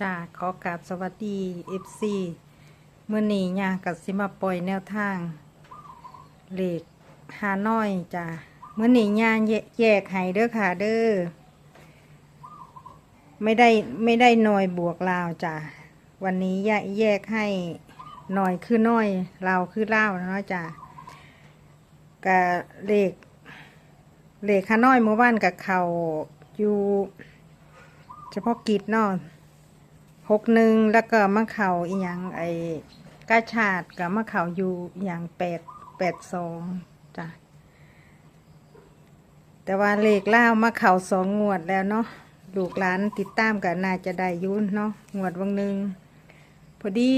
จ้าขอกราบสวัสดีเอฟซีเมื่อนี้ย่ากับสิมาปล่อยแนวทางเหล็กหาน้อยจ้าเมื่อนี้ยางแยแยกให้เด้อค่ะเด้อไม่ได้ไม่ได้หน่อยบวกลาวจ้าวันนี้แยกแยกให้หน่อยคือน้อยลาวคือลาวเนาะจ้ากับเหล็กเหล็กขาน้อยเมื่อวานกับเขาอยู่ เฉพาะกิจเนาะ หกหนึ่งแล้วก็มะเข่าอีหยังไอ้กาชาดกับมะเขาอยู่อย่างแปดแปดสองจ้ะแต่ว่าเลขเล่ามะเขาสองงวดแล้วเนาะลูกหลานติดตามกันน่าจะได้ยุ่นเนาะงวดวังหนึ่งพอดี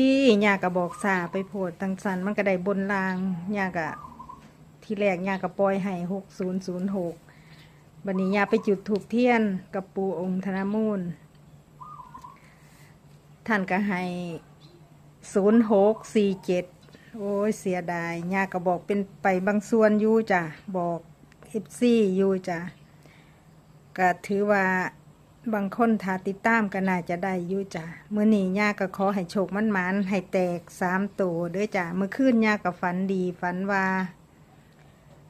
ยากระบอกสาไปโพดตังสันมันก็ได้บนรางยากะที่แรกยากะปล่อยให้หกศูนย์ศูนย์หกบันนี้ยาไปจุดถูกเทียนกับปูองค์ธนมูล ท่านก็ให้ศูนย์หกสี่เจ็ดโอ้ยเสียดายยาก็บอกเป็นไปบางส่วนอยู่จ้ะ บอกเอฟซีอยู่จ้ะก็ถือว่าบางคนถ้าติดตามก็น่าจะได้อยู่จ้ะเมื่อนี้ย่าก็ขอให้โชคมันมันให้แตกสามตัวด้อจ้ะเมื่อคืนย่าก็ฝันดีฝันว่า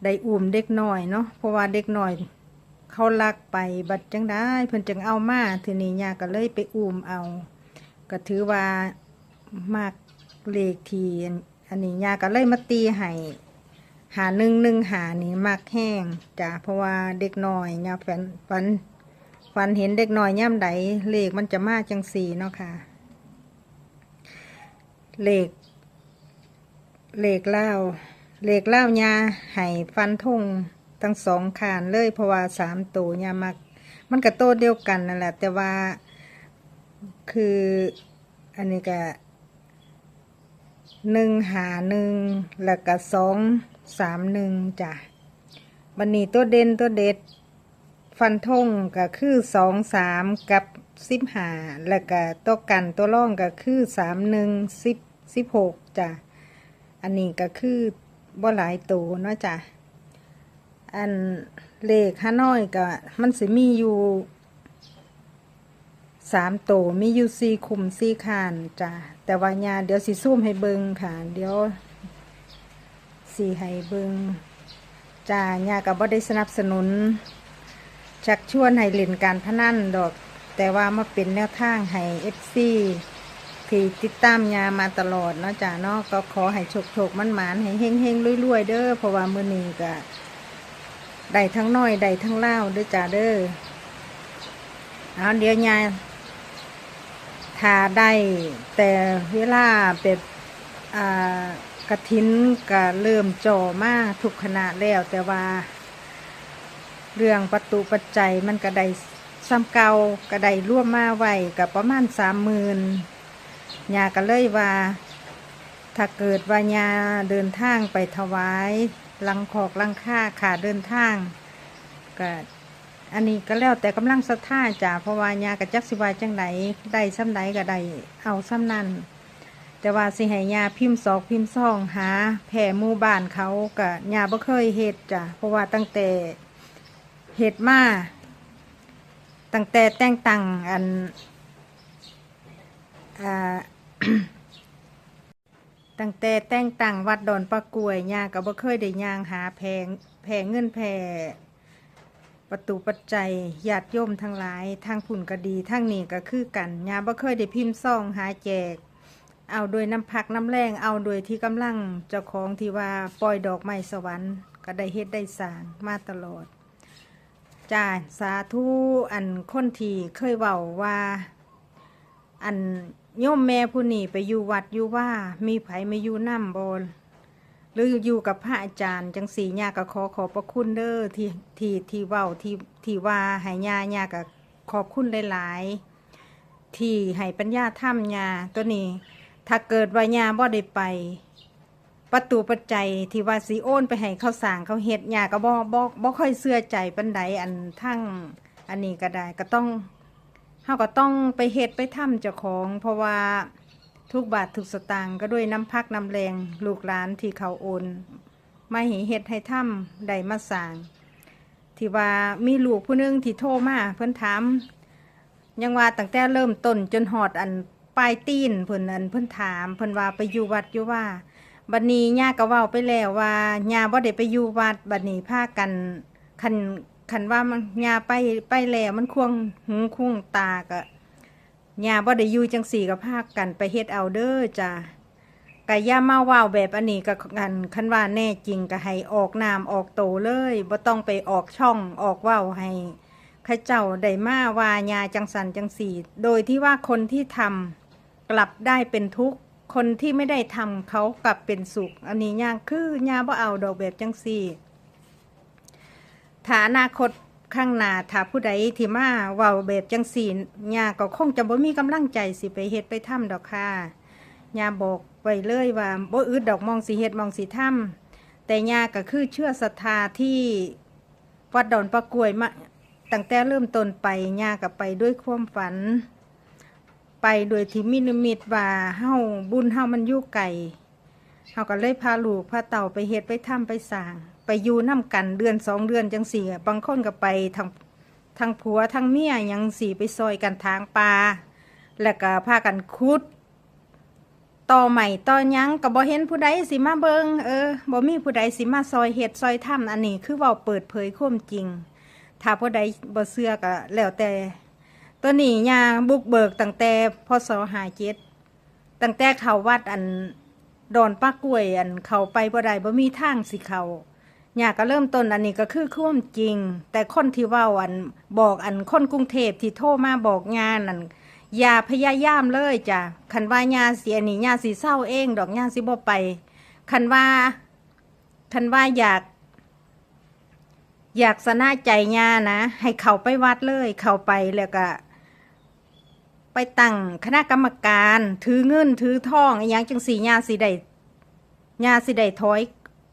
ได้อุ่มเด็กน้อยเนาะเพราะว่าเด็กน้อย เขาลักไปบัดจังได้เพิ่นจังเอามาทีนี้ยาก็เลยไปอุ้มเอา ก็ถือว่ามากเลขทีอันนี้ยาก็เลยมาตีให้หาหนึ่งหนึ่งหานี่มากแห้งจ้ะเพราะว่าเด็กน้อยยาฝันฝันฝันเห็นเด็กน้อยย่ำใดเลขมันจะมาจังสี่เนาะค่ะเลขเลขเล่าเลขเล่ายาให้ฟันทงทั้งสองขานเลยเพราะว่าสามตัวยามัก มันก็โตเดียวกันนั่นแหละ แต่ว่า คืออันนี้ก็หนึ่งหาหนึ่งแล้วก็สองสามหนึ่งจ้ะบันนี้ตัวเด่นตัวเด็ด ฟันทงก็คือสองสามกับสิบหาแล้วก็ตัวกันตัวร่องก็คือสามหนึ่งสิบสิบหกจ้ะอันนี้ก็คือบ่หลายตัวเนาะจ้ะอันเลขห้าน้อยก็มันสิมีอยู่ สามตัวมีอยู่สี่คุมสี่คานจ้ะแต่ว่ายาเดี๋ยวสิซูมให้เบิงค่ะ เดี๋ยวสีให้เบิงจ้ายากับบ่ได้สนับสนุน ชักชวนให้เล่นการพนันดอก แต่ว่ามาเป็นแนวทางให้เอฟซีที่ติดตามยามาตลอดเนาะจ้ะเนาะก็ขอให้โชคโชคมันหมานให้เฮงเฮงๆรวยๆเด้อเพราะว่ามื้อนี้ก็ได้ทั้งน้อยได้ทั้งเล่าเด้วยจ้าเด้อเอาเดี๋ยวยา ทาได้ แต่เวลาเป็ดกระถินก็เริ่มจ่อมาทุกขณะแล้วแต่ว่า เรื่องประตูปัจจัยมันก็ได้ซ้ำเก่าก็ได้ร่วมมาไว้กับประมาณสามหมื่นยาก็เลยว่า ถ้าเกิดว่ายาเดินทางไปถวายลังขอกลังค่าขาเดินทางก็ อันนี้ก็แล้วแต่กำลังศรัทธาจ้ะเพราะว่ายากระจักสิวาจังไดได้ซ้ำใดก็ได้เอาซ้ำนั้นแต่ว่าสิให้ยาพิมพ์สอกพิมพ์ซองหา แผ่หมู่บ้านเขาก็ยาบ่เคยเฮ็ดจ้ะเพราะว่าตั้งแต่เฮ็ดมาตั้งแต่แต่งตังอันอ่าตั้งแต่แต่งตังวัดดอนปะกวยยาก็บ่เคยได้ยางหาแพงแพงเงินแพ ประตูปัจจัยญาติโยมทั้งหลายทางผุ่นก็ดีทางนี้ก็คือกันยาบ่เคยได้พิมพ์ซองหาแจก เอาโดยน้ำพักน้ำแรงเอาโดยที่กำลังเจ้าของที่ว่าปล่อยดอกไม้สวรรค์ ก็ได้เฮ็ดได้สร้างมาตลอดจ้าสาธุอันคนที่เคยเว้าว่า อันโยมแม่ผู้นี้ไปอยู่วัดอยู่ว่ามีไผไม่อยู่น้ำบอล หรืออยู่กับพระอาจารย์ จังสีญาก็ขอขอบพระคุณเด้อที่ที่ที่เว้าที่ที่ว่าให้ญาญาก็ขอบคุณหลายๆ ที่ให้ปัญญาถ้ำญาตัวนี้ ถ้าเกิดว่าญาบ่ได้ไป ประตูปัจจัยที่ว่าสีโอนไปให้เขาสางเขาเฮ็ดญาก็บ่บ่บ่ค่อยเชื่อใจปันใดอันทั้งอันนี้ก็ได้ก็ต้องเขาก็ต้องไปเฮ็ดไปทำเจ้าของ เพราะว่า ทุกบาททุกสตางค์ก็ด้วยน้ำพักน้ำแรงลูกหลานที่เขาโอนมาให้เฮ็ดให้ทำได้มาสร้าง ที่ว่ามีลูกผู้นึงที่โทรมาเพิ่นถามยังว่าตั้งแต่เริ่มต้นจนหอดอันปลายตีนเพิ่นอันเพิ่นถามเพิ่นว่าไปอยู่วัดอยู่ว่าบัดนี้ย่าก็เว้าไปแล้วว่าย่าบ่ได้ไปอยู่วัดบัดนี้พากันคันคันว่ามันย่าไปไปแล้วมันควงหูควงตาก็ ยาบ่ได้อยู่จังสี่ก็พาคกันไปเฮ็ดเอาเด้อจ้ะก็ย่ามาว้าแบบอันนี้ก็กันคันว่าแน่จริงก็ให้ออกนามออกโตเลยบ่ต้องไปออกช่องออกว้าวให้ข้าเจ้าได้มาว่าญาจังสันจังสี่ โดยที่ว่าคนที่ทำกลับได้เป็นทุกข์ คนที่ไม่ได้ทำเขากลับเป็นสุข อันนี้ย่าคือยาบ่เอาดอกแบบจังสี่ถ้าอนาคต ข้างหน้าถ้าผู้ใดที่มาเว้าแบบจังสี่ยาก็คงจะบ่มีกำลังใจสิไปเฮ็ดไปทำดอกค่ะยาบอกไว้เลยว่าบ่อึดดอกมองสิเฮ็ดมองสิทำแต่ยาก็คือเชื่อศรัทธาที่วัดดอนประกวยมาตั้งแต่เริ่มต้นไปยาก็ไปด้วยความฝัน ไปโดยที่มินิมิตว่าเฮาบุญเฮามันอยู่ไกลเฮาก็เลยพาลูกพาเต่าไปเฮ็ดไปถ้ำไปสร้าง ไปอยู่น้ำกันเดือนสองเดือนจังสี่บางคนก็ไปทางทางผัวทางเมียยังสี่ไปซอยกันทางปลาแล้วก็พากันคุด ต่อใหม่ต่อยังก็บ่เห็นผู้ใดสิมาเบิงเออบ่มีผู้ใดสิมาซอยเฮ็ดซอยถ้ำอันนี้คือเว้าเปิดเผยความจริง ถ้าผู้ใดบ่เชื่อก็แล้วแต่ ตัวนี้ยาบุกเบิกตั้งแต่พศหาเจ็ดตั้งแต่เขาวัดอันดอนป้ากล้วยอันเขาไปบ่ได้บ่มีทางสิเขา ยาก็เริ่มต้นอันนี้ก็คือความจริง แต่คนที่ว้าอันบอกอันคนกรุงเทพที่โทรมาบอกงานนั่นอย่าพยายามเลยจ้ะคันว่ายาเสียนี่ยาสิเศร้าเอง ดอกยาสิบ่ไปคันว่าคันว่าอยาก อยากสนาใจญานะ ให้เขาไปวัดเลย เขาไปแล้วก็ ไปตั้งคณะกรรมการ ถือเงินถือทองอย่างจังสีญาสิได้ญาสิได้ถอย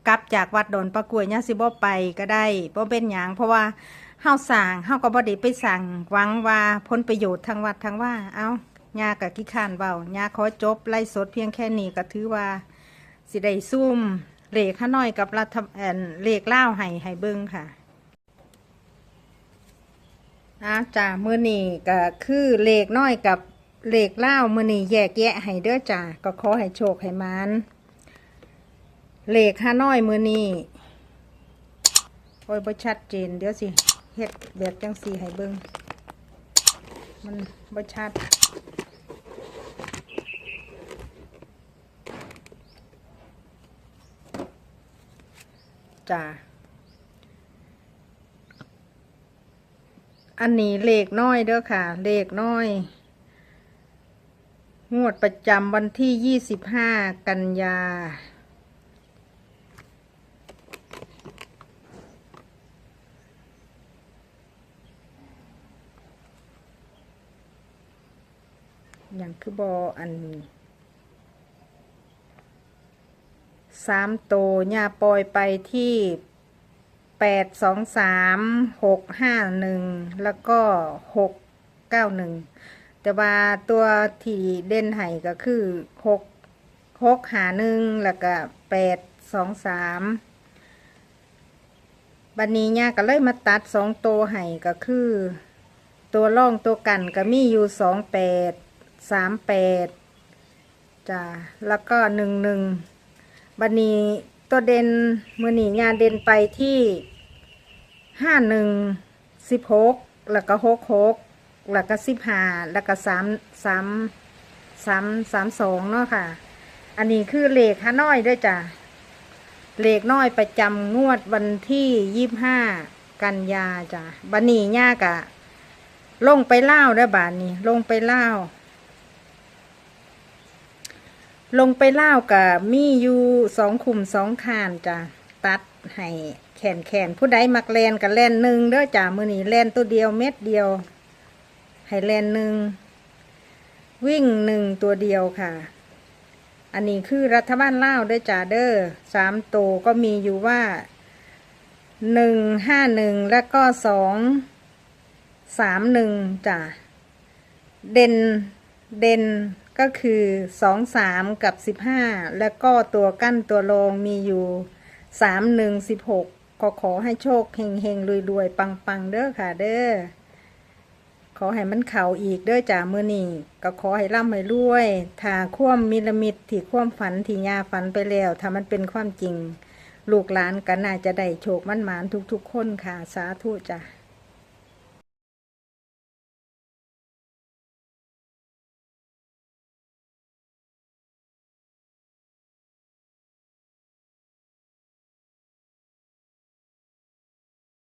กลับจากวัดดอนประกวยญาสิบ่ไปก็ได้บ่เป็นหยังเพราะว่าเฮาสั่งเฮาก็บ่ได้ไปสั่งหวังว่าผลประโยชน์ทางวัดทางว่าเอาญากับกิขานเว้าญาขอจบไล่สดเพียงแค่นี้ก็ถือว่าสิได้ซุ่มเลขข้าน้อยกับรัฐแอนเลขเล่าให้ให้เบิ่งค่ะอะจ้ามือนี่ก็คือเลขน้อยกับเลขเล่ามือนี่แยกแยะให้เด้อจ้าก็ขอให้โชคให้มาน เลขห้าน้อยมือนี่โอ้ยบ่ชัดเจน เดี๋ยวสิเฮ็ดแบบจังสีให้เบิ่งมันบ่ชัดจ้าอันนี้เลขน้อยเด้อค่ะ เลขน้อย งวดประจำวันที่ยี่สิบห้ากันยา อย่างคือบออันสามโตย่าปล่อยไปที่แปดสองสามหกห้าหนึ่งแล้วก็หกเก้าหนึ่งแต่ว่าตัวที่เด่นไห้ก็คือหกหกหาหนึ่งแล้วก็แปดสองสามบันนี้เนี่ยก็เลยมาตัดสองตัวไห้ก็คือ ตัวร่องตัวกันก็มีอยู่สองแปด สามแปดจ้าแล้วก็หนึ่งหนึ่งบันนี้ตัวเด่นมือนีงานเด่นไปที่ห้าหนึ่งสิบหกแล้วก็หกหกแล้วก็สิบห้าแล้วก็สามสามสามสามสองเนาะค่ะ อันนี้คือเลขฮาน้อยด้วยจ้ะเลขน้อยประจำงวดวันที่ยี่บห้ากันยาจ้ะบันนี้ย่ากะลงไปเล่าได้บานนี้ ลงไปเล่า ลงไปเล่ากับมีอยู่สองขุมสองคานจ้ะตัดให้แขนแขนผู้ใดมักแลนกับแลนหนึ่งเด้อจ้ะมือนี้แลนตัวเดียวเม็ดเดียว ให้แลนหนึ่งวิ่งหนึ่งตัวเดียวค่ะ อันนี้คือรัฐบาลเล่าด้อจ้ะเด้อสามตัวก็มีอยู่ว่าหนึ่งห้าหนึ่งแล้วก็สองสามหนึ่งจ้ะเด่นเด่น ก็คือสองสามกับสิบห้าแล้วก็ตัวกั้นตัวรองมีอยู่สามหนึ่งสิบหกก็ขอให้โชคเฮงเฮงรวยรวยปังปังเด้อค่ะเด้อ ขอให้มันเข่าอีกเด้อจ้ามือนี้ก็ขอให้ร่ำให้รวยถ้าความมิลมิตที่ความฝันที่ยาฝันไปแล้วถ้ามันเป็นความจริง ลูกหลานก็น่าจะได้โชคมั่นหมานทุกๆคนค่ะสาธุจ้ะ